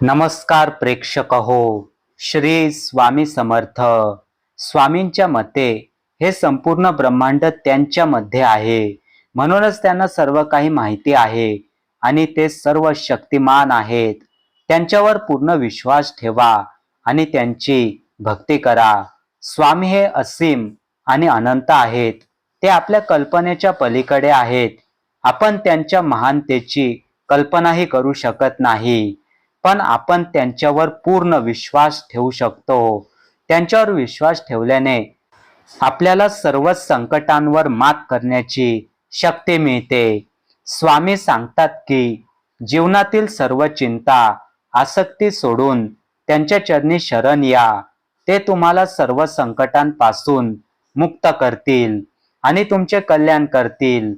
नमस्कार प्रेक्षक हो श्री स्वामी समर्थ. स्वामींच्या मते हे संपूर्ण ब्रह्मांड त्यांच्यामध्ये आहे. म्हणूनच त्यांना सर्व काही माहिती आहे आणि ते सर्व शक्तिमान आहेत. त्यांच्यावर पूर्ण विश्वास ठेवा आणि त्यांची भक्ती करा. स्वामी हे असीम आणि अनंत आहेत. ते आपल्या कल्पनेच्या पलीकडे आहेत. आपण त्यांच्या महानतेची कल्पनाही करू शकत नाही. पण आपण त्यांच्यावर पूर्ण विश्वास ठेवू शकतो. त्यांच्यावर विश्वास ठेवल्याने आपल्याला सर्व संकटांवर मात करण्याची शक्ती मिळते. स्वामी सांगतात की जीवनातील सर्व चिंता आसक्ती सोडून त्यांच्या चरणी शरण या. ते तुम्हाला सर्व संकटांपासून मुक्त करतील आणि तुमचे कल्याण करतील.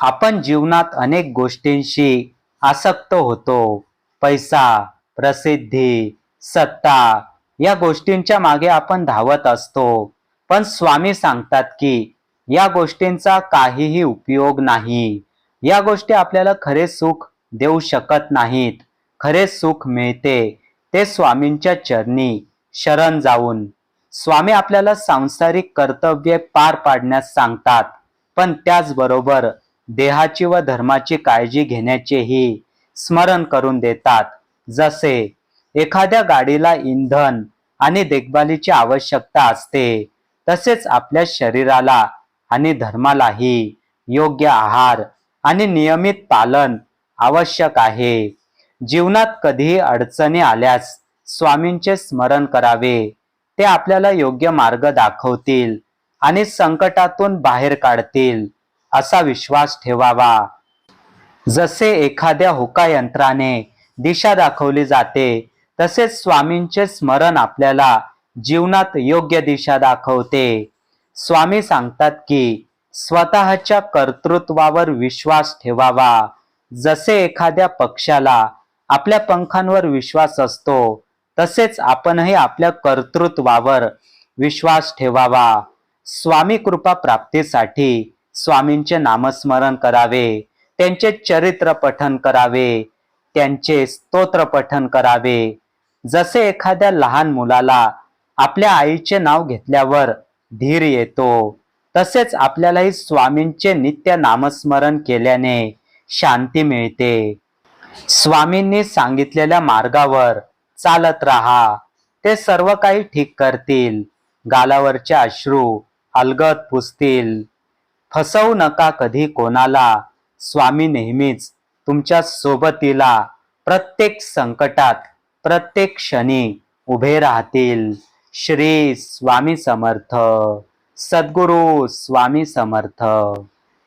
आपण जीवनात अनेक गोष्टींशी आसक्त होतो. पैसा प्रसिद्धी सत्ता या गोष्टींच्या मागे आपण धावत असतो. पण स्वामी सांगतात की या गोष्टींचा काहीही उपयोग नाही. या गोष्टी आपल्याला खरे सुख देऊ शकत नाहीत. खरे सुख मिळते ते स्वामींच्या चरणी शरण जाऊन. स्वामी आपल्याला सांसारिक कर्तव्ये पार पाडण्यास सांगतात. पण त्याचबरोबर देहाची व धर्माची काळजी घेण्याचेही स्मरण करून देतात. जसे एखाद्या गाडीला इंधन आणि देखभालीची आवश्यकता असते तसेच आपल्या शरीराला आणि धर्मालाही योग्य आहार आणि नियमित पालन आवश्यक आहे. जीवनात कधीही अडचणी आल्यास स्वामींचे स्मरण करावे. ते आपल्याला योग्य मार्ग दाखवतील आणि संकटातून बाहेर काढतील असा विश्वास ठेवावा. जसे एखाद्या होका यंत्राने दिशा दाखवली जाते तसेच स्वामींचे स्मरण आपल्याला जीवनात योग्य दिशा दाखवते. स्वामी सांगतात की स्वतःच्या कर्तृत्वावर विश्वास ठेवावा. जसे एखाद्या पक्षाला आपल्या पंखांवर विश्वास असतो तसेच आपणही आपल्या कर्तृत्वावर विश्वास ठेवावा. स्वामी कृपा प्राप्तीसाठी स्वामींचे नामस्मरण करावे. त्यांचे चरित्र पठन करावे त्यांचे स्तोत्र पठन करावे. जसे एखाद्या लहान मुलाला आपल्या आईचे नाव घेतल्यावर धीर येतो तसेच आपल्यालाही स्वामींचे नित्य नामस्मरण केल्याने शांती मिळते. स्वामींनी सांगितलेल्या मार्गावर चालत राहा ते सर्व काही ठीक करतील. गालावरचे अश्रू अलगद पुसतील. फसवू नका कधी कोणाला स्वामी नेहमीच तुमच्या सोबतीला प्रत्येक संकटात प्रत्येक क्षणी उभे राहतील. श्री स्वामी समर्थ सद्गुरू स्वामी समर्थ.